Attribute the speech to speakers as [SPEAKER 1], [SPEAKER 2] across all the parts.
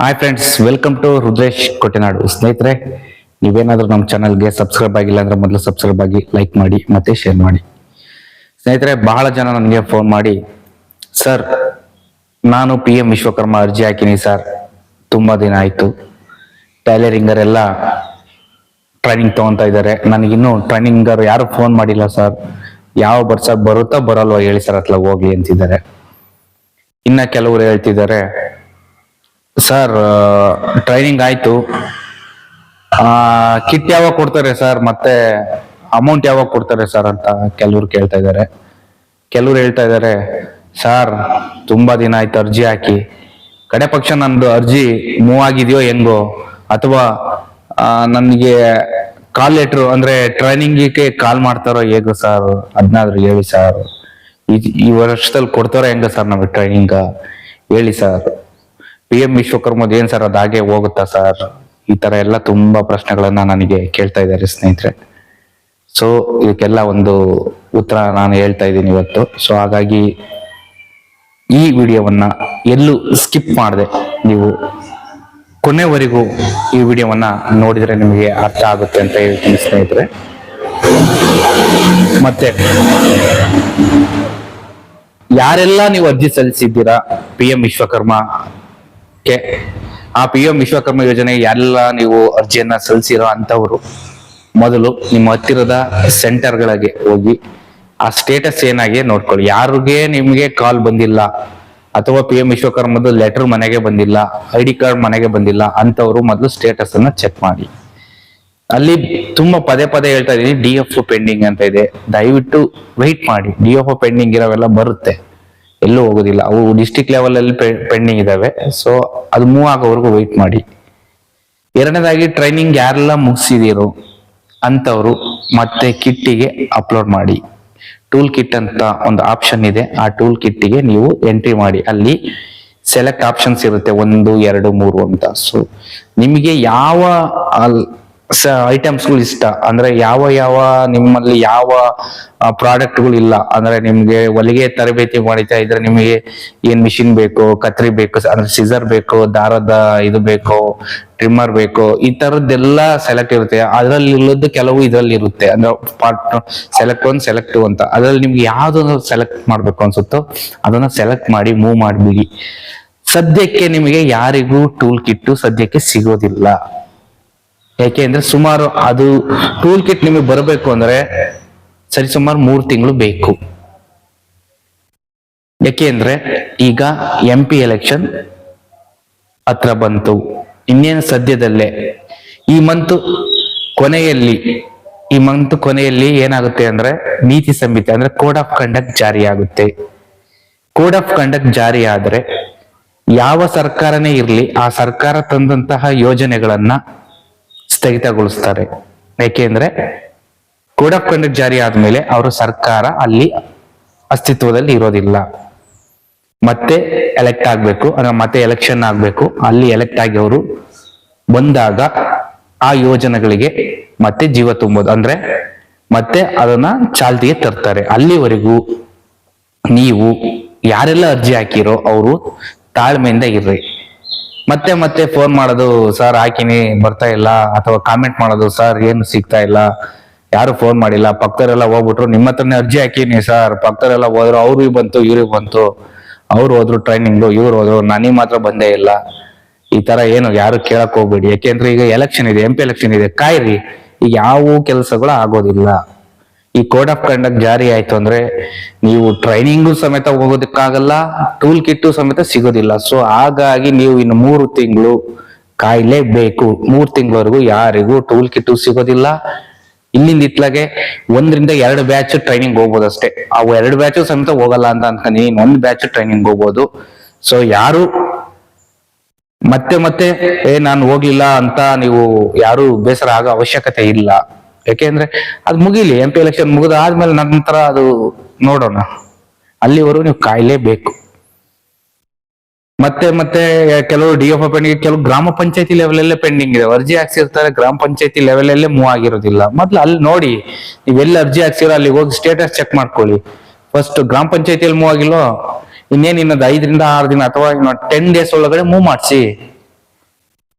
[SPEAKER 1] Hi friends welcome to Rudresh Kottenadu ಸ್ನೇಹಿತರೆ ನೀವೇನಾದ್ರೂ ನಮ್ಮ ಚಾನಲ್ಗೆ ಸಬ್ಸ್ಕ್ರೈಬ್ ಆಗಿಲ್ಲ ಅಂದ್ರೆ ಮೊದಲು ಸಬ್ಸ್ಕ್ರೈಬ್ ಆಗಿ ಲೈಕ್ ಮಾಡಿ, ಮತ್ತೆ ಶೇರ್ ಮಾಡಿ. ಸ್ನೇಹಿತರೆ ಬಹಳ ಜನ ನನಗೆ ಫೋನ್ ಮಾಡಿ ಸರ್ ನಾನು ಪಿ ಎಂ ವಿಶ್ವಕರ್ಮ ಅರ್ಜಿ ಹಾಕಿನಿ ಸರ್ ತುಂಬಾ ದಿನ ಆಯ್ತು. ಟೈಲರಿಂಗರ್ ಎಲ್ಲ ಟ್ರೈನಿಂಗ್ ತಗೊಂತ ಇದ್ದಾರೆ ನನಗಿನ್ನೂ ಟ್ರೈನಿಂಗರ್ ಯಾರು ಫೋನ್ ಮಾಡಿಲ್ಲ ಸರ್ ಯಾವ ಬರ್ಸ ಬರುತ್ತಾ ಬರಲ್ವಾ ಹೇಳಿ ಸರ್ ಅತ್ಲ ಹೋಗ್ಲಿ ಅಂತಿದ್ದಾರೆ. ಇನ್ನ ಕೆಲವರು ಹೇಳ್ತಿದ್ದಾರೆ ಸರ್ ಟ್ರೈನಿಂಗ್ ಆಯ್ತು. ಕಿಟ್ ಯಾವಾಗ ಕೊಡ್ತಾರೆ ಸರ್? ಮತ್ತೆ ಅಮೌಂಟ್ ಯಾವಾಗ ಕೊಡ್ತಾರೆ ಸರ್ ಅಂತ ಕೆಲವ್ರು ಕೇಳ್ತಾ ಇದ್ದಾರೆ. ಕೆಲವ್ರು ಹೇಳ್ತಾ ಇದ್ದಾರೆ, ಸರ್, ತುಂಬಾ ದಿನ ಆಯ್ತು ಅರ್ಜಿ ಹಾಕಿ. ಕಡೆ ಪಕ್ಷ ನಂದು ಅರ್ಜಿ ಮೂವ್ ಆಗಿದೆಯೋ ಹೆಂಗೋ? ಅಥವಾ ನನಗೆ ಕಾಲ್ ಲೆಟ್ರು ಅಂದ್ರೆ ಟ್ರೈನಿಂಗಿಗೆ ಕಾಲ್ ಮಾಡ್ತಾರೋ ಹೇಗೋ ಸರ್? ಅದನ್ನಾದ್ರೂ ಹೇಳಿ ಸರ್. ಈ- ವರ್ಷದಲ್ಲಿ ಕೊಡ್ತಾರೋ ಹೆಂಗ ಸರ್ ನಮಗೆ ಟ್ರೈನಿಂಗ್ ಹೇಳಿ ಸರ್. ಪಿ ಎಂ ವಿಶ್ವಕರ್ಮ ಏನ್ ಸರ್ ಅದಾಗೆ ಹಾಗೆ ಹೋಗುತ್ತಾ ಸರ್? ಈ ತರ ಎಲ್ಲ ತುಂಬಾ ಪ್ರಶ್ನೆಗಳನ್ನ ನನಗೆ ಕೇಳ್ತಾ ಇದ್ದಾರೆ ಸ್ನೇಹಿತರೆ. ಸೊ ಇದಕ್ಕೆಲ್ಲ ಒಂದು ಉತ್ತರ ನಾನು ಹೇಳ್ತಾ ಇದ್ದೀನಿ ಇವತ್ತು. ಸೊ ಹಾಗಾಗಿ ಈ ವಿಡಿಯೋವನ್ನ ಎಲ್ಲೂ ಸ್ಕಿಪ್ ಮಾಡದೆ. ನೀವು ಕೊನೆವರೆಗೂ ಈ ವಿಡಿಯೋವನ್ನ ನೋಡಿದ್ರೆ ನಿಮಗೆ ಅರ್ಥ ಆಗುತ್ತೆ ಅಂತ ಹೇಳ್ತೀನಿ ಸ್ನೇಹಿತರೆ. ಮತ್ತೆ, ಯಾರೆಲ್ಲ ನೀವು ಅರ್ಜಿ ಸಲ್ಲಿಸಿದ್ದೀರಾ? ಪಿ ಎಂ ವಿಶ್ವಕರ್ಮಕ್ಕೆ ಆ ಪಿ ಎಂ ವಿಶ್ವಕರ್ಮ ಯೋಜನೆ ಎಲ್ಲ ನೀವು ಅರ್ಜಿಯನ್ನ ಸಲ್ಲಿಸಿರೋ ಅಂತವರು ಮೊದಲು ನಿಮ್ಮ ಹತ್ತಿರದ ಸೆಂಟರ್ಗಳಿಗೆ ಹೋಗಿ ಆ ಸ್ಟೇಟಸ್ ಏನಾಗಿ ನೋಡ್ಕೊಳ್ಳಿ. ಯಾರಿಗೆ ನಿಮ್ಗೆ ಕಾಲ್ ಬಂದಿಲ್ಲ, ಅಥವಾ ಪಿ ಎಂ ವಿಶ್ವಕರ್ಮದ ಲೆಟರ್ ಮನೆಗೆ ಬಂದಿಲ್ಲ ಐ ಡಿ ಕಾರ್ಡ್ ಮನೆಗೆ ಬಂದಿಲ್ಲ ಅಂತವರು ಮೊದಲು ಸ್ಟೇಟಸ್ ಅನ್ನ ಚೆಕ್ ಮಾಡಿ. ಅಲ್ಲಿ ತುಂಬಾ ಪದೇ ಪದೇ ಹೇಳ್ತಾ ಇದೀನಿ ಡಿ ಎಫ್ ಪೆಂಡಿಂಗ್ ಅಂತ ಇದೆ. ದಯವಿಟ್ಟು ವೆಯ್ಟ್ ಮಾಡಿ. ಡಿ ಎಫ್ ಪೆಂಡಿಂಗ್ ಇರೋವೆಲ್ಲ ಬರುತ್ತೆ. ಎಲ್ಲೂ ಹೋಗೋದಿಲ್ಲ. ಅವು ಡಿಸ್ಟಿಕ್ ಲೆವೆಲ್ ಅಲ್ಲಿ ಪೆಂಡಿಂಗ್ ಇದಾವೆ. ಸೊ ಅದು ಮೂವ್ ಆಗೋವರೆಗೂ ವೆಯ್ಟ್ ಮಾಡಿ. ಎರಡನೇದಾಗಿ ಟ್ರೈನಿಂಗ್ ಯಾರೆಲ್ಲ ಮುಗಿಸಿದಿರೋ ಅಂತವರು ಮತ್ತೆ ಕಿಟ್ಟಿಗೆ ಅಪ್ಲೋಡ್ ಮಾಡಿ. ಟೂಲ್ ಕಿಟ್ ಅಂತ ಒಂದು ಆಪ್ಷನ್ ಇದೆ. ಆ ಟೂಲ್ ಕಿಟ್ಟಿಗೆ ನೀವು ಎಂಟ್ರಿ ಮಾಡಿ. ಅಲ್ಲಿ ಸೆಲೆಕ್ಟ್ ಆಪ್ಷನ್ಸ್ ಇರುತ್ತೆ. ಒಂದು, ಎರಡು, ಮೂರು ಅಂತ. ಸೊ ನಿಮಗೆ ಯಾವ ಐಟಮ್ಸ್ಗಳು ಇಷ್ಟ. ಅಂದ್ರೆ ಯಾವ ಯಾವ ನಿಮ್ಮಲ್ಲಿ ಯಾವ ಪ್ರಾಡಕ್ಟ್ಗಳು ಇಲ್ಲ. ಅಂದ್ರೆ ನಿಮ್ಗೆ ಹೊಲಿಗೆ ತರಬೇತಿ ಮಾಡಿತಾ ಇದ್ರೆ ನಿಮಗೆ ಏನ್ ಮಿಷಿನ್ ಬೇಕು, ಕತ್ರಿ ಬೇಕು, ಅಂದ್ರೆ ಸಿಸರ್ ಬೇಕು, ದಾರದ ಇದು ಬೇಕು ಟ್ರಿಮ್ಮರ್ ಬೇಕು, ಈ ತರದ್ದೆಲ್ಲ ಸೆಲೆಕ್ಟ್ ಇರುತ್ತೆ. ಅದ್ರಲ್ಲಿ ಇಲ್ಲದ್ದು ಕೆಲವು ಇದರಲ್ಲಿ ಇರುತ್ತೆ. ಅಂದ್ರೆ ಪಾರ್ಟ್ ಸೆಲೆಕ್ಟ್ ಒನ್ ಸೆಲೆಕ್ಟ್ ಅಂತ. ಅದ್ರಲ್ಲಿ ನಿಮ್ಗೆ ಯಾವ್ದೊಂದು ಸೆಲೆಕ್ಟ್ ಮಾಡ್ಬೇಕು ಅನ್ಸುತ್ತೋ ಅದನ್ನ ಸೆಲೆಕ್ಟ್ ಮಾಡಿ ಮೂವ್ ಮಾಡಿಬಿಡಿ. ಸದ್ಯಕ್ಕೆ ನಿಮಗೆ ಯಾರಿಗೂ ಟೂಲ್ ಕಿಟ್ಟು ಸದ್ಯಕ್ಕೆ ಸಿಗೋದಿಲ್ಲ. ಯಾಕೆ ಅಂದ್ರೆ ಸುಮಾರು ಅದು ಟೂಲ್ ಕಿಟ್ ನಿಮಗೆ ಬರಬೇಕು ಅಂದ್ರೆ ಸರಿ ಸುಮಾರು ಮೂರು ತಿಂಗಳು ಬೇಕು. ಯಾಕೆ ಅಂದ್ರೆ ಈಗ ಎಂ ಪಿ ಎಲೆಕ್ಷನ್ ಹತ್ರ ಬಂತು. ಇನ್ನೇನು ಸದ್ಯದಲ್ಲೇ? ಈ ಮಂತ್ ಕೊನೆಯಲ್ಲಿ, ಈ ಮಂತ್ ಕೊನೆಯಲ್ಲಿ ಏನಾಗುತ್ತೆ ಅಂದ್ರೆ ನೀತಿ ಸಂಹಿತೆ ಅಂದ್ರೆ ಕೋಡ್ ಆಫ್ ಕಂಡಕ್ಟ್ ಜಾರಿ ಆಗುತ್ತೆ. ಕೋಡ್ ಆಫ್ ಕಂಡಕ್ಟ್ ಜಾರಿ ಆದ್ರೆ ಯಾವ ಸರ್ಕಾರನೇ ಇರಲಿ ಆ ಸರ್ಕಾರ ತಂದಂತಹ ಯೋಜನೆಗಳನ್ನ ಸ್ಥಗಿತಗೊಳಿಸ್ತಾರೆ. ಏಕೆಂದ್ರೆ ಕೋಡ್ ಆಫ್ ಕಂಡಕ್ಟ್ ಜಾರಿ ಆದ್ಮೇಲೆ ಅವರು ಸರ್ಕಾರ ಅಲ್ಲಿ ಅಸ್ತಿತ್ವದಲ್ಲಿ ಇರೋದಿಲ್ಲ. ಮತ್ತೆ ಎಲೆಕ್ಟ್ ಆಗ್ಬೇಕು, ಅಂದ್ರೆ ಮತ್ತೆ ಎಲೆಕ್ಷನ್ ಆಗ್ಬೇಕು. ಅಲ್ಲಿ ಎಲೆಕ್ಟ್ ಆಗಿ ಅವರು ಬಂದಾಗ ಆ ಯೋಜನೆಗಳಿಗೆ ಮತ್ತೆ ಜೀವ ತುಂಬೋದು. ಅಂದ್ರೆ ಮತ್ತೆ ಅದನ್ನ ಚಾಲ್ತಿಗೆ ತರ್ತಾರೆ. ಅಲ್ಲಿವರೆಗೂ ನೀವು ಯಾರೆಲ್ಲ ಅರ್ಜಿ ಹಾಕಿರೋ ಅವರು ತಾಳ್ಮೆಯಿಂದ ಇರ್ರಿ. ಮತ್ತೆ ಮತ್ತೆ ಫೋನ್ ಮಾಡೋದು ಸರ್ ಹಾಕಿನಿ, ಬರ್ತಾ ಇಲ್ಲ. ಅಥವಾ ಕಾಮೆಂಟ್ ಮಾಡೋದು ಸರ್ ಏನು ಸಿಗ್ತಾ ಇಲ್ಲ. ಯಾರು ಫೋನ್ ಮಾಡಿಲ್ಲ. ಪಕ್ಕದವರೆಲ್ಲ ಹೋಗ್ಬಿಟ್ರು, ನಿಮ್ಮ ಹತ್ರನೇ ಅರ್ಜಿ ಹಾಕಿನಿ ಸರ್ ಪಕ್ಕದವರೆಲ್ಲ ಹೋದ್ರು, ಅವ್ರಿಗೆ ಬಂತು, ಇವ್ರಿಗೆ ಬಂತು. ಅವ್ರು ಹೋದ್ರು ಟ್ರೈನಿಂಗು ಇವ್ರು ಹೋದ್ರು ನನಗೆ ಮಾತ್ರ ಬಂದೇ ಇಲ್ಲ. ಈ ತರ ಏನು ಯಾರು ಕೇಳಕ್ ಹೋಗ್ಬೇಡಿ. ಯಾಕೆಂದ್ರೆ ಈಗ ಎಲೆಕ್ಷನ್ ಇದೆ ಎಂ ಪಿ ಎಲೆಕ್ಷನ್ ಇದೆ. ಕಾಯ್ರಿ, ಈಗ ಯಾವ ಕೆಲಸಗಳು ಆಗೋದಿಲ್ಲ. ಈ ಕೋಡ್ ಆಫ್ ಕಂಡಕ್ಟ್ ಜಾರಿ ಆಯ್ತು ಅಂದ್ರೆ ನೀವು ಟ್ರೈನಿಂಗು ಸಮೇತ ಹೋಗೋದಕ್ಕಾಗಲ್ಲ ಟೂಲ್ ಕಿಟ್ಟು ಸಮೇತ ಸಿಗೋದಿಲ್ಲ. ಸೊ ಹಾಗಾಗಿ ನೀವು ಇನ್ನು ಮೂರು ತಿಂಗಳು ಕಾಯ್ಲೇಬೇಕು. ಮೂರು ತಿಂಗಳವರೆಗೂ ಯಾರಿಗೂ ಟೂಲ್ ಕಿಟ್ಟು ಸಿಗೋದಿಲ್ಲ. ಇಲ್ಲಿಂದ ಇತ್ಲಾಗೆ ಒಂದರಿಂದ ಎರಡು ಬ್ಯಾಚ್ ಟ್ರೈನಿಂಗ್ ಹೋಗ್ಬೋದು ಅಷ್ಟೇ ಅವು ಎರಡು ಬ್ಯಾಚ್ ಸಮೇತ ಹೋಗಲ್ಲ ಅಂತ ಅನ್ಕೊಂತೀನಿ ಒಂದ್ ಬ್ಯಾಚ್ ಟ್ರೈನಿಂಗ್ ಹೋಗ್ಬೋದು. ಸೊ ಯಾರು ಮತ್ತೆ ಮತ್ತೆ, ಏ, ನಾನು ಹೋಗ್ಲಿಲ್ಲ ಅಂತ ನೀವು ಯಾರು ಬೇಸರ ಆಗೋ ಅವಶ್ಯಕತೆ ಇಲ್ಲ. ಯಾಕೆಂದ್ರೆ ಅದು ಮುಗಿಲಿ ಎಂ ಪಿ ಎಲೆಕ್ಷನ್ ಮುಗಿದ ಆದ್ಮೇಲೆ ನಂತರ ಅದು ನೋಡೋಣ. ಅಲ್ಲಿವರೆಗೂ ನೀವು ಕಾಯ್ಲೇಬೇಕು. ಮತ್ತೆ ಮತ್ತೆ ಕೆಲವು ಡಿ ಎಫ್ ಪೆಂಡಿಂಗ್ ಕೆಲವು ಗ್ರಾಮ ಪಂಚಾಯತಿ ಲೆವೆಲ್ ಅಲ್ಲೇ ಪೆಂಡಿಂಗ್ ಇದೆ. ಅರ್ಜಿ ಹಾಕ್ಸಿರ್ತಾರೆ, ಗ್ರಾಮ ಪಂಚಾಯತಿ ಲೆವೆಲ್ ಅಲ್ಲೇ ಮೂವ್ ಆಗಿರೋದಿಲ್ಲ. ಮೊದ್ಲು ಅಲ್ಲಿ ನೋಡಿ, ನೀವು ಎಲ್ಲಿ ಅರ್ಜಿ ಹಾಕ್ಸಿರೋ ಅಲ್ಲಿ ಹೋಗಿ ಸ್ಟೇಟಸ್ ಚೆಕ್ ಮಾಡ್ಕೊಳ್ಳಿ. ಫಸ್ಟ್ ಗ್ರಾಮ ಪಂಚಾಯತಿಯಲ್ಲಿ ಮೂವ್ ಆಗಿಲ್ವೋ, ಇನ್ನೇನು ಇನ್ನೊಂದು ಐದರಿಂದ ಆರು ದಿನ ಅಥವಾ ಟೆನ್ ಡೇಸ್ ಒಳಗಡೆ ಮೂವ್ ಮಾಡಿಸಿ.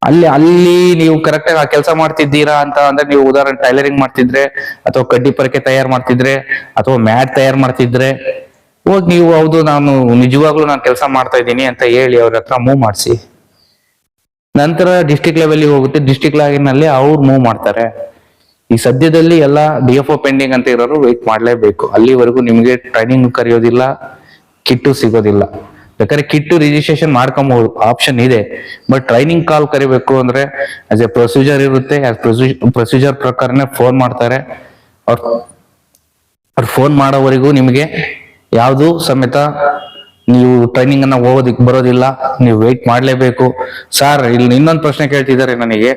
[SPEAKER 1] ಅಲ್ಲಿ ಅಲ್ಲಿ ನೀವು ಕರೆಕ್ಟ್ ಆಗಿ ಆ ಕೆಲಸ ಮಾಡ್ತಿದ್ದೀರಾ ಅಂತ ಅಂದ್ರೆ ನೀವು ಉದಾಹರಣೆ ಟೈಲರಿಂಗ್ ಮಾಡ್ತಿದ್ರೆ, ಅಥವಾ ಕಡ್ಡಿ ಪರಕೆ ತಯಾರು ಮಾಡ್ತಿದ್ರೆ, ಅಥವಾ ಮ್ಯಾಟ್ ತಯಾರು ಮಾಡ್ತಿದ್ರೆ, ಹೋಗಿ ನೀವು ಹೌದು, ನಾನು ನಿಜವಾಗ್ಲೂ ನಾನು ಕೆಲಸ ಮಾಡ್ತಾ ಇದ್ದೀನಿ ಅಂತ ಹೇಳಿ ಅವ್ರ ಹತ್ರ ಮೂವ್ ಮಾಡಿಸಿ. ನಂತರ ಡಿಸ್ಟಿಕ್ ಲೆವೆಲ್ ಹೋಗುತ್ತೆ. ಡಿಸ್ಟಿಕ್ ಲೆವೆಲ್ನಲ್ಲಿ ಅವ್ರು ಮೂವ್ ಮಾಡ್ತಾರೆ. ಈ ಸದ್ಯದಲ್ಲಿ ಎಲ್ಲ ಡಿ ಎಫ್ ಒ ಪೆಂಡಿಂಗ್ ಅಂತ ಇರೋರು ವೆಯ್ಟ್ ಮಾಡಲೇಬೇಕು. ಅಲ್ಲಿವರೆಗೂ ನಿಮಗೆ ಟ್ರೈನಿಂಗ್ ಕರೆಯೋದಿಲ್ಲ, ಕಿಟ್ಟು ಸಿಗೋದಿಲ್ಲ. ಬೇಕಾದ್ರೆ ಕಿಟ್ ರಿಜಿಸ್ಟ್ರೇಷನ್ ಮಾಡ್ಕೊಬಹುದು ಆಪ್ಷನ್ ಇದೆ. ಬಟ್ ಟ್ರೈನಿಂಗ್ ಕಾಲ್ ಕರಿಬೇಕು ಅಂದ್ರೆ ಆಸ್ ಎ ಪ್ರೊಸೀಜರ್ ಇರುತ್ತೆ ಪ್ರೊಸೀಜರ್ ಪ್ರಕಾರನೇ ಫೋನ್ ಮಾಡ್ತಾರೆ. ಅವ್ರ, ಅವ್ರು ಫೋನ್ ಮಾಡೋವರೆಗೂ ನಿಮಗೆ ಯಾವುದು ಸಮೇತ ನೀವು ಟ್ರೈನಿಂಗ್ ಅನ್ನ ಹೋಗೋದಿಕ್ ಬರೋದಿಲ್ಲ, ನೀವು ವೆಯ್ಟ್ ಮಾಡಲೇಬೇಕು. ಸರ್ ಇಲ್ಲಿ ಇನ್ನೊಂದು ಪ್ರಶ್ನೆ ಕೇಳ್ತಿದ್ದಾರೆ ನನಗೆ.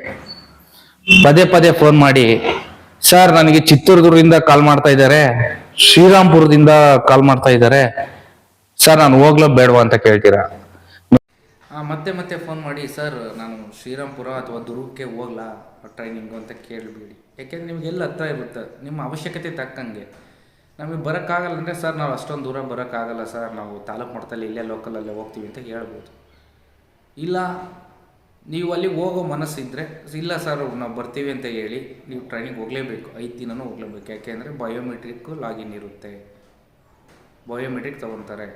[SPEAKER 1] ಪದೇ ಪದೇ ಫೋನ್ ಮಾಡಿ ಸರ್ ನನಗೆ ಚಿತ್ರದುರ್ಗದಿಂದ ಕಾಲ್ ಮಾಡ್ತಾ ಇದ್ದಾರೆ ಶ್ರೀರಾಮ್ಪುರದಿಂದ ಕಾಲ್ ಮಾಡ್ತಾ ಇದ್ದಾರೆ. ಸರ್, ನಾನು ಹೋಗ್ಲೋ ಬೇಡವಾ ಅಂತ ಕೇಳ್ತೀರಾ?
[SPEAKER 2] ಮತ್ತೆ ಮತ್ತೆ ಫೋನ್ ಮಾಡಿ, ಸರ್, ನಾನು ಶ್ರೀರಾಮ್ಪುರ ಅಥವಾ ದುರ್ಗಕ್ಕೆ ಹೋಗ್ಲಾ ಟ್ರೈನಿಂಗು ಅಂತ ಕೇಳಬೇಡಿ. ಯಾಕೆಂದ್ರೆ ನಿಮ್ಗೆ ಎಲ್ಲ ಹತ್ರ ಇರುತ್ತೆ, ನಿಮ್ಮ ಅವಶ್ಯಕತೆ ತಕ್ಕಂಗೆ. ನಮಗೆ ಬರೋಕ್ಕಾಗಲ್ಲ ಅಂದರೆ, ಸರ್, ನಾವು ಅಷ್ಟೊಂದು ದೂರ ಬರೋಕ್ಕಾಗಲ್ಲ, ಸರ್, ನಾವು ತಾಲೂಕು ಮಟ್ಟದಲ್ಲಿ ಇಲ್ಲೇ ಲೋಕಲಲ್ಲೇ ಹೋಗ್ತೀವಿ ಅಂತ ಹೇಳ್ಬೋದು. ಇಲ್ಲ, ನೀವು ಅಲ್ಲಿ ಹೋಗೋ ಮನಸ್ಸಿದ್ರೆ, ಇಲ್ಲ, ಸರ್, ನಾವು ಬರ್ತೀವಿ ಅಂತ ಹೇಳಿ, ನೀವು ಟ್ರೈನಿಂಗ್ ಹೋಗಲೇಬೇಕು, ಐದು ದಿನವೂ ಹೋಗಲೇಬೇಕು. ಯಾಕೆಂದರೆ ಬಯೋಮೆಟ್ರಿಕ್ ಲಾಗಿನ್ ಇರುತ್ತೆ. ಬಯೋಮೆಟ್ರಿಕ್ ತೊಗೊತಾರೆ.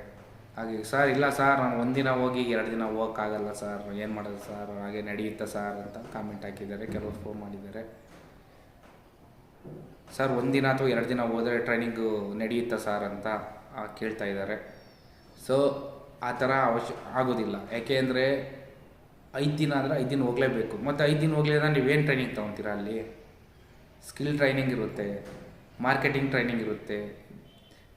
[SPEAKER 2] ಹಾಗೆ, ಸರ್ ಇಲ್ಲ ಸರ್, ನಾನು ಒಂದಿನ ಹೋಗಿ ಎರಡು ದಿನ ಹೋಗೋಕ್ಕಾಗಲ್ಲ ಸರ್, ಏನು ಮಾಡೋದು ಸರ್, ಹಾಗೆ ನಡೆಯುತ್ತಾ ಸರ್ ಅಂತ ಕಾಮೆಂಟ್ ಹಾಕಿದ್ದಾರೆ. ಕೆಲವರು ಫೋನ್ ಮಾಡಿದ್ದಾರೆ. ಸರ್ ಒಂದಿನ ಅಥವಾ ಎರಡು ದಿನ ಹೋದರೆ ಟ್ರೈನಿಂಗು ನಡೆಯುತ್ತಾ ಸರ್ ಅಂತ ಕೇಳ್ತಾ ಇದ್ದಾರೆ. ಸೊ ಆ ಥರ ಅವಶ್ಯ, ಆಗೋದಿಲ್ಲ. ಯಾಕೆ ಅಂದರೆ ಐದು ದಿನ ಅಂದರೆ ಐದು ದಿನ ಹೋಗಲೇಬೇಕು. ಮತ್ತು ಐದು ದಿನ ಹೋಗ್ಲಿಲ್ಲ ನೀವೇನು ಟ್ರೈನಿಂಗ್ ತೊಗೊತೀರಾ ಅಲ್ಲಿ? ಸ್ಕಿಲ್ ಟ್ರೈನಿಂಗ್ ಇರುತ್ತೆ ಮಾರ್ಕೆಟಿಂಗ್ ಟ್ರೈನಿಂಗ್ ಇರುತ್ತೆ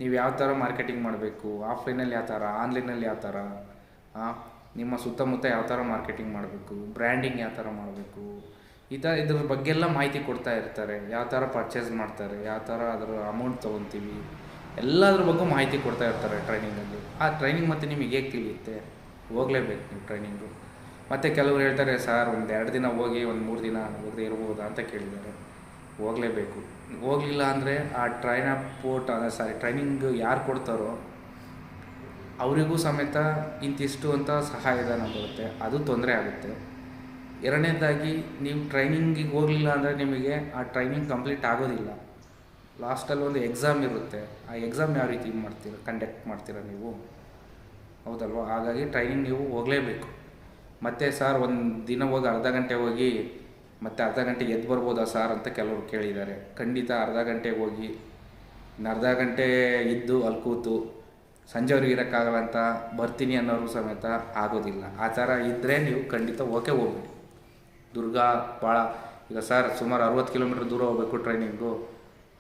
[SPEAKER 2] ನೀವು ಯಾವ ಥರ ಮಾರ್ಕೆಟಿಂಗ್ ಮಾಡಬೇಕು? ಆಫ್ಲೈನಲ್ಲಿ ಯಾವ ಥರ? ಆನ್ಲೈನಲ್ಲಿ ಯಾವ ಥರ? ನಿಮ್ಮ ಸುತ್ತಮುತ್ತ ಯಾವ ಥರ ಮಾರ್ಕೆಟಿಂಗ್ ಮಾಡಬೇಕು? ಬ್ರ್ಯಾಂಡಿಂಗ್ ಯಾವ ಥರ ಮಾಡಬೇಕು? ಈ ಥರ ಇದ್ರ ಬಗ್ಗೆ ಎಲ್ಲ ಮಾಹಿತಿ ಕೊಡ್ತಾ ಇರ್ತಾರೆ. ಯಾವ ಥರ ಪರ್ಚೇಸ್ ಮಾಡ್ತಾರೆ? ಯಾವ ಥರ ಅದರ ಅಮೌಂಟ್ ತೊಗೊತೀವಿ? ಎಲ್ಲದ್ರ ಬಗ್ಗೆ ಮಾಹಿತಿ ಕೊಡ್ತಾ ಇರ್ತಾರೆ ಟ್ರೈನಿಂಗಲ್ಲಿ. ಆ ಟ್ರೈನಿಂಗ್ ಮತ್ತು ನಿಮಗೆ ಹೇಗೆ ತಿಳಿಯುತ್ತೆ? ಹೋಗಲೇಬೇಕು ನಿಮ್ಮ ಟ್ರೈನಿಂಗು. ಮತ್ತು ಕೆಲವರು ಹೇಳ್ತಾರೆ, ಸರ್ ಒಂದು ಎರಡು ದಿನ ಹೋಗಿ, ಒಂದು ಮೂರು ದಿನ ಹೋಗದೆ ಇರ್ಬೋದಾ? ಅಂತ ಕೇಳಿದ್ದಾರೆ. ಹೋಗಲೇಬೇಕು. ಹೋಗಲಿಲ್ಲ ಅಂದರೆ ಆ ಟ್ರೈನ್ ಪೋರ್ಟ್ ಸಾರಿ ಟ್ರೈನಿಂಗ್ ಯಾರು ಕೊಡ್ತಾರೋ ಅವರಿಗೂ ಸಮೇತ ಇಂತಿಷ್ಟು ಅಂತ ಸಹಾಯಧನ ಬರುತ್ತೆ. ಅದು ತೊಂದರೆ ಆಗುತ್ತೆ. ಎರಡನೇದಾಗಿ ನೀವು ಟ್ರೈನಿಂಗಿಗೆ ಹೋಗಲಿಲ್ಲ ಅಂದರೆ ನಿಮಗೆ ಆ ಟ್ರೈನಿಂಗ್ ಕಂಪ್ಲೀಟ್ ಆಗೋದಿಲ್ಲ. ಲಾಸ್ಟಲ್ಲಿ ಒಂದು ಎಕ್ಸಾಮ್ ಇರುತ್ತೆ. ಆ ಎಕ್ಸಾಮ್ ಯಾವ ರೀತಿ ಮಾಡ್ತೀರ ಕಂಡಕ್ಟ್ ಮಾಡ್ತೀರಾ ನೀವು? ಹೌದಲ್ವ? ಹಾಗಾಗಿ ಟ್ರೈನಿಂಗ್ ನೀವು ಹೋಗಲೇಬೇಕು. ಮತ್ತು ಸರ್ ಒಂದು ದಿನ ಹೋಗಿ ಅರ್ಧ ಗಂಟೆ ಹೋಗಿ ಮತ್ತೆ ಅರ್ಧ ಗಂಟೆಗೆ ಎದ್ದು ಬರ್ಬೋದಾ ಸರ್ ಅಂತ ಕೆಲವರು ಕೇಳಿದ್ದಾರೆ. ಖಂಡಿತ ಅರ್ಧ ಗಂಟೆಗೆ ಹೋಗಿ, ಇನ್ನು ಅರ್ಧ ಗಂಟೆ ಇದ್ದು ಅಲ್ಲಿ ಕೂತು ಸಂಜೆವರೆಗೆ ಇರೋಕ್ಕಾಗಲ್ಲ ಅಂತ ಬರ್ತೀನಿ ಅನ್ನೋರು ಸಮೇತ ಆಗೋದಿಲ್ಲ. ಆ ಥರ ಇದ್ದರೆ ನೀವು ಖಂಡಿತ ಓಕೆ ಹೋಗ್ಬೇಡಿ. ದುರ್ಗ ಭಾಳ ಈಗ ಸರ್ ಸುಮಾರು ಅರವತ್ತು ಕಿಲೋಮೀಟ್ರ್ ದೂರ ಹೋಗಬೇಕು ಟ್ರೈನಿಂಗು.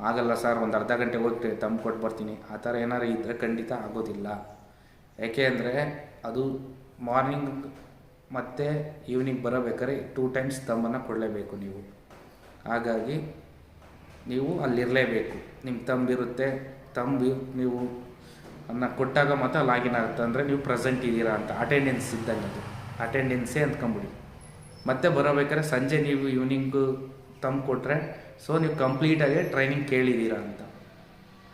[SPEAKER 2] ಆಗಲ್ಲ ಸರ್, ಒಂದು ಅರ್ಧ ಗಂಟೆ ಹೋಗಿ ತಮ್ಮ ಕೊಟ್ಟು ಬರ್ತೀನಿ. ಆ ಥರ ಏನಾರು ಇದ್ದರೆ ಖಂಡಿತ ಆಗೋದಿಲ್ಲ. ಯಾಕೆ ಅಂದರೆ ಅದು ಮಾರ್ನಿಂಗ್ ಮತ್ತು ಈವ್ನಿಂಗ್ ಬರಬೇಕಾದ್ರೆ ಟೂ ಟೈಮ್ಸ್ ತಮ್ಮನ್ನು ಕೊಡಲೇಬೇಕು ನೀವು. ಹಾಗಾಗಿ ನೀವು ಅಲ್ಲಿರಲೇಬೇಕು. ನಿಮ್ಮ ತಂಬಿರುತ್ತೆ, ತಂಬಿ ನೀವು ಅನ್ನ ಕೊಟ್ಟಾಗ ಮಾತ್ರ ಲಾಗಿನ್ ಆಗುತ್ತೆ ಅಂದರೆ ನೀವು ಪ್ರೆಸೆಂಟ್ ಇದ್ದೀರಾ ಅಂತ ಅಟೆಂಡೆನ್ಸ್ ಇದ್ದಂಗೆ ಅದು. ಅಟೆಂಡೆನ್ಸೇ ಅಂದ್ಕೊಂಬಿಡಿ. ಮತ್ತೆ ಬರಬೇಕಾದ್ರೆ ಸಂಜೆ ನೀವು ಈವ್ನಿಂಗು ತಮ್ಮ ಕೊಟ್ಟರೆ ಸೊ ನೀವು ಕಂಪ್ಲೀಟಾಗಿ ಟ್ರೈನಿಂಗ್ ಕೇಳಿದ್ದೀರಾ ಅಂತ.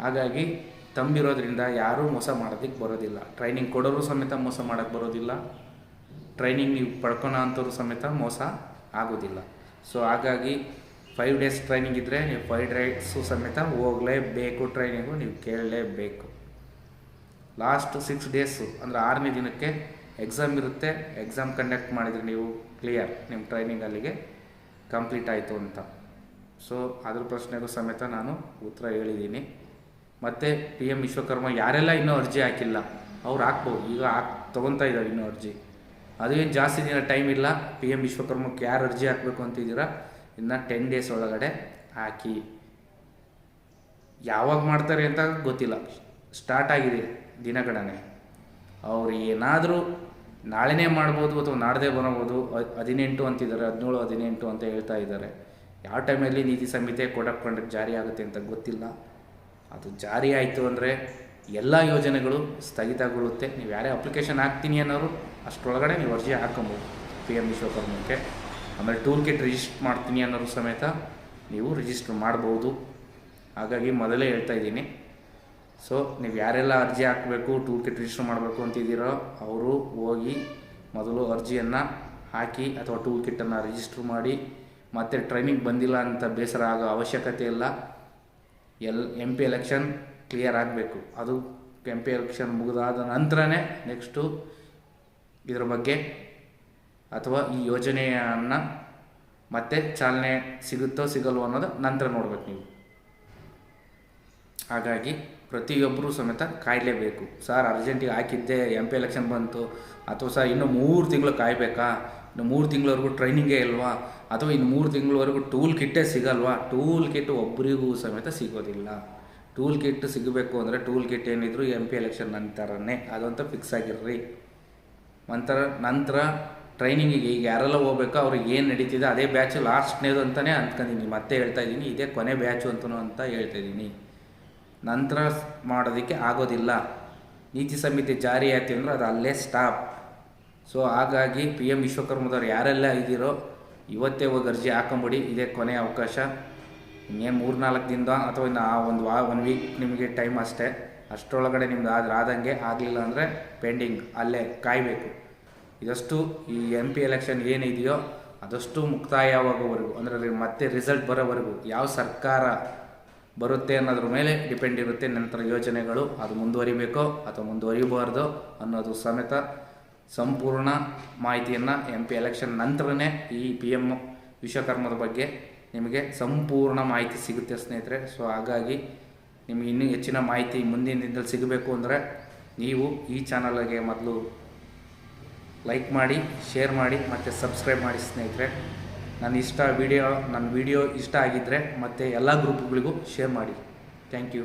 [SPEAKER 2] ಹಾಗಾಗಿ ತಂಬಿರೋದ್ರಿಂದ ಯಾರೂ ಮೋಸ ಮಾಡೋದಕ್ಕೆ ಬರೋದಿಲ್ಲ. ಟ್ರೈನಿಂಗ್ ಕೊಡೋರು ಸಮೇತ ಮೋಸ ಮಾಡೋಕ್ಕೆ ಬರೋದಿಲ್ಲ. ಟ್ರೈನಿಂಗ್ ನೀವು ಪಡ್ಕೊಳೋ ಅಂಥವ್ರು ಸಮೇತ ಮೋಸ ಆಗೋದಿಲ್ಲ. ಸೊ ಹಾಗಾಗಿ ಫೈವ್ ಡೇಸ್ ಟ್ರೈನಿಂಗ್ ಇದ್ದರೆ ನೀವು ಫೈವ್ ಡೇಸು ಸಮೇತ ಹೋಗಲೇಬೇಕು ಟ್ರೈನಿಂಗು ನೀವು ಕೇಳಲೇಬೇಕು. ಲಾಸ್ಟ್ ಸಿಕ್ಸ್ ಡೇಸು ಅಂದರೆ ಆರನೇ ದಿನಕ್ಕೆ ಎಕ್ಸಾಮ್ ಇರುತ್ತೆ ಎಕ್ಸಾಮ್ ಕಂಡಕ್ಟ್ ಮಾಡಿದರೆ ನೀವು ಕ್ಲಿಯರ್ ನಿಮ್ಮ ಟ್ರೈನಿಂಗ್ ಅಲ್ಲಿಗೆ ಕಂಪ್ಲೀಟ್ ಆಯಿತು ಅಂತ. ಸೊ ಅದ್ರ ಪ್ರಶ್ನೆಗೂ ಸಮೇತ ನಾನು ಉತ್ತರ ಹೇಳಿದ್ದೀನಿ. ಮತ್ತು ಪಿ ಎಂ ವಿಶ್ವಕರ್ಮ ಯಾರೆಲ್ಲ ಇನ್ನೂ ಅರ್ಜಿ ಹಾಕಿಲ್ಲ, ಅವ್ರು ಹಾಕ್ಬೋದು, ಈಗ ಹಾಕ್, ತೊಗೊತಾ ಇದ್ದಾರೆ ಇನ್ನೂ ಅರ್ಜಿ. ಅದೇನು ಜಾಸ್ತಿ ದಿನ ಟೈಮ್ ಇಲ್ಲ. ಪಿ ಎಂ ವಿಶ್ವಕರ್ಮಕ್ಕೆ ಯಾರು ಅರ್ಜಿ ಹಾಕಬೇಕು ಅಂತಿದ್ದೀರಾ ಇನ್ನು ಟೆನ್ ಡೇಸ್ ಒಳಗಡೆ ಹಾಕಿ. ಯಾವಾಗ ಮಾಡ್ತಾರೆ ಅಂತ ಗೊತ್ತಿಲ್ಲ. ಸ್ಟಾರ್ಟ್ ಆಗಿದೆ ದಿನಗಣನೆ. ಅವ್ರು ಏನಾದರೂ ನಾಳೆನೇ ಮಾಡ್ಬೋದು ಅಥವಾ ನಾಡ್ದೇ ಬರಬೋದು. ಹ- ಹದಿನೆಂಟು ಅಂತಿದ್ದಾರೆ, ಹದಿನೇಳು, ಹದಿನೆಂಟು ಅಂತ ಹೇಳ್ತಾ ಇದ್ದಾರೆ. ಯಾವ ಟೈಮಲ್ಲಿ ನೀತಿ ಸಂಹಿತೆ ಕೋಡ್ ಜಾರಿ ಆಗುತ್ತೆ ಅಂತ ಗೊತ್ತಿಲ್ಲ. ಅದು ಜಾರಿ ಆಯಿತು ಅಂದರೆ ಎಲ್ಲ ಯೋಜನೆಗಳು ಸ್ಥಗಿತಗೊಳ್ಳುತ್ತೆ. ನೀವು ಯಾರೇ ಅಪ್ಲಿಕೇಶನ್ ಹಾಕ್ತೀನಿ ಅನ್ನೋರು ಅಷ್ಟರೊಳಗಡೆ ನೀವು ಅರ್ಜಿ ಹಾಕೊಬೋದು ಪಿ ಎಂ ವಿಶ್ವಕರ್ಮಕ್ಕೆ. ಆಮೇಲೆ ಟೂಲ್ ಕಿಟ್ ರಿಜಿಸ್ಟರ್ ಮಾಡ್ತೀನಿ ಅನ್ನೋರು ಸಮೇತ ನೀವು ರಿಜಿಸ್ಟರ್ ಮಾಡ್ಬೋದು. ಹಾಗಾಗಿ ಮೊದಲೇ ಹೇಳ್ತಾ ಇದ್ದೀನಿ. ಸೊ ನೀವು ಯಾರೆಲ್ಲ ಅರ್ಜಿ ಹಾಕಬೇಕು ಟೂಲ್ ಕಿಟ್ ರಿಜಿಸ್ಟರ್ ಮಾಡಬೇಕು ಅಂತಿದ್ದೀರೋ ಅವರು ಹೋಗಿ ಮೊದಲು ಅರ್ಜಿಯನ್ನು ಹಾಕಿ ಅಥವಾ ಟೂಲ್ ಕಿಟ್ಟನ್ನು ರಿಜಿಸ್ಟರ್ ಮಾಡಿ, ಮತ್ತೆ ಟ್ರೈನಿಂಗ್ ಬಂದಿಲ್ಲ ಅಂತ ಬೇಸರ ಆಗೋ ಅವಶ್ಯಕತೆ ಇಲ್ಲ. L M P election clear ಆಗಬೇಕು. ಅದು ಎಂ ಪಿ ಎಲೆಕ್ಷನ್ ಮುಗಿದಾದ ನಂತರನೇ ನೆಕ್ಸ್ಟು ಇದರ ಬಗ್ಗೆ ಅಥವಾ ಈ ಯೋಜನೆಯನ್ನು ಮತ್ತೆ ಚಾಲನೆ ಸಿಗುತ್ತೋ ಸಿಗಲ್ವೋ ಅನ್ನೋದು ನಂತರ ನೋಡ್ಬೇಕು ನೀವು. ಹಾಗಾಗಿ ಪ್ರತಿಯೊಬ್ಬರೂ ಸಮೇತ ಕಾಯಲೇಬೇಕು. ಸರ್ ಅರ್ಜೆಂಟಿಗೆ ಹಾಕಿದ್ದೆ ಎಂ ಪಿ ಎಲೆಕ್ಷನ್ ಬಂತು. ಅಥವಾ ಸರ್, ಇನ್ನು ಮೂರು ತಿಂಗಳು ಕಾಯಬೇಕಾ? ಇನ್ನು ಮೂರು ತಿಂಗಳವರೆಗೂ ಟ್ರೈನಿಂಗೇ ಇಲ್ವಾ? ಅಥವಾ ಇನ್ನು ಮೂರು ತಿಂಗಳವರೆಗೂ ಟೂಲ್ ಕಿಟ್ಟೇ ಸಿಗಲ್ವಾ? ಟೂಲ್ ಕಿಟ್ ಒಬ್ಬರಿಗೂ ಸಮೇತ ಸಿಗೋದಿಲ್ಲ. ಟೂಲ್ ಕಿಟ್ ಸಿಗಬೇಕು ಅಂದರೆ ಟೂಲ್ ಕಿಟ್ ಏನಿದ್ರು ಎಂ ಪಿ ಎಲೆಕ್ಷನ್ ನಂತರನೇ ಅದಂತ ಫಿಕ್ಸ್ ಆಗಿರ್ರಿ. ನಂತರ ನಂತರ ಟ್ರೈನಿಂಗಿಗೆ ಈಗ ಯಾರೆಲ್ಲ ಹೋಗ್ಬೇಕೋ, ಅವ್ರಿಗೆ ಏನು ನಡೀತಿದೆ ಅದೇ ಬ್ಯಾಚ್ ಲಾಸ್ಟ್ನೇದು ಅಂತಲೇ ಅಂದ್ಕೊಂಡಿದ್ದೀನಿ. ಮತ್ತೆ ಹೇಳ್ತಾ ಇದ್ದೀನಿ, ಇದೇ ಕೊನೆ ಬ್ಯಾಚು ಅಂತಲೂ ಅಂತ ಹೇಳ್ತಾ ಇದ್ದೀನಿ. ನಂತರ ಮಾಡೋದಕ್ಕೆ ಆಗೋದಿಲ್ಲ. ನೀತಿ ಸಮಿತಿ ಜಾರಿ ಆಯ್ತು ಅಂದರೆ ಅದು ಅಲ್ಲೇ ಸ್ಟಾಪ್ ಸೊ ಹಾಗಾಗಿ ಪಿ ಎಂ ವಿಶ್ವಕರ್ಮದವ್ರು ಯಾರೆಲ್ಲ ಇದ್ದೀರೋ, ಇವತ್ತೇ ಹೋಗಿ ಅರ್ಜಿ ಹಾಕೊಂಬಿಡಿ, ಇದೇ ಕೊನೆಯ ಅವಕಾಶ. ಇನ್ನೇನು ಮೂರು ನಾಲ್ಕು ದಿನದ ಅಥವಾ ಇನ್ನು ಆ ಒಂದು ವಾ ಒನ್ ವೀಕ್ ನಿಮಗೆ ಟೈಮ್ ಅಷ್ಟೇ. ಅಷ್ಟರೊಳಗಡೆ ನಿಮ್ದು ಆದ್ರೆ ಆದಂಗೆ ಆಗಲಿಲ್ಲ ಅಂದರೆ ಪೆಂಡಿಂಗ್ ಅಲ್ಲೇ ಕಾಯಬೇಕು. ಇದಷ್ಟು ಈ ಎಂ ಪಿ ಎಲೆಕ್ಷನ್ ಏನಿದೆಯೋ ಅದಷ್ಟು ಮುಕ್ತಾಯವಾಗೋವರೆಗೂ ಅಂದರೆ ಮತ್ತೆ ರಿಸಲ್ಟ್ ಬರೋವರೆಗೂ ಯಾವ ಸರ್ಕಾರ ಬರುತ್ತೆ ಅನ್ನೋದ್ರ ಮೇಲೆ ಡಿಪೆಂಡ್ ಇರುತ್ತೆ ನಂತರ ಯೋಜನೆಗಳು, ಅದು ಮುಂದುವರಿಬೇಕೋ ಅಥವಾ ಮುಂದುವರಿಬಾರ್ದು ಅನ್ನೋದು ಸಮೇತ ಸಂಪೂರ್ಣ ಮಾಹಿತಿಯನ್ನು ಎಂ ಪಿ ಎಲೆಕ್ಷನ್ ನಂತರನೇ ಈ ಪಿ ಎಂ ವಿಶ್ವಕರ್ಮದ ಬಗ್ಗೆ ನಿಮಗೆ ಸಂಪೂರ್ಣ ಮಾಹಿತಿ ಸಿಗುತ್ತೆ ಸ್ನೇಹಿತರೆ. ಸೊ ಹಾಗಾಗಿ ನಿಮಗೆ ಇನ್ನೂ ಹೆಚ್ಚಿನ ಮಾಹಿತಿ ಮುಂದಿನ ದಿನದಲ್ಲಿ ಸಿಗಬೇಕು ಅಂದರೆ ನೀವು ಈ ಚಾನಲ್ಗೆ ಮೊದಲು ಲೈಕ್ ಮಾಡಿ, ಶೇರ್ ಮಾಡಿ, ಮತ್ತು ಸಬ್ಸ್ಕ್ರೈಬ್ ಮಾಡಿ ಸ್ನೇಹಿತರೆ. ನನ್ನ ಇಷ್ಟ ವಿಡಿಯೋ, ನನ್ನ ವಿಡಿಯೋ ಇಷ್ಟ ಆಗಿದ್ದರೆ ಮತ್ತು ಎಲ್ಲ ಗ್ರೂಪ್ಗಳಿಗೂ ಶೇರ್ ಮಾಡಿ. Thank you.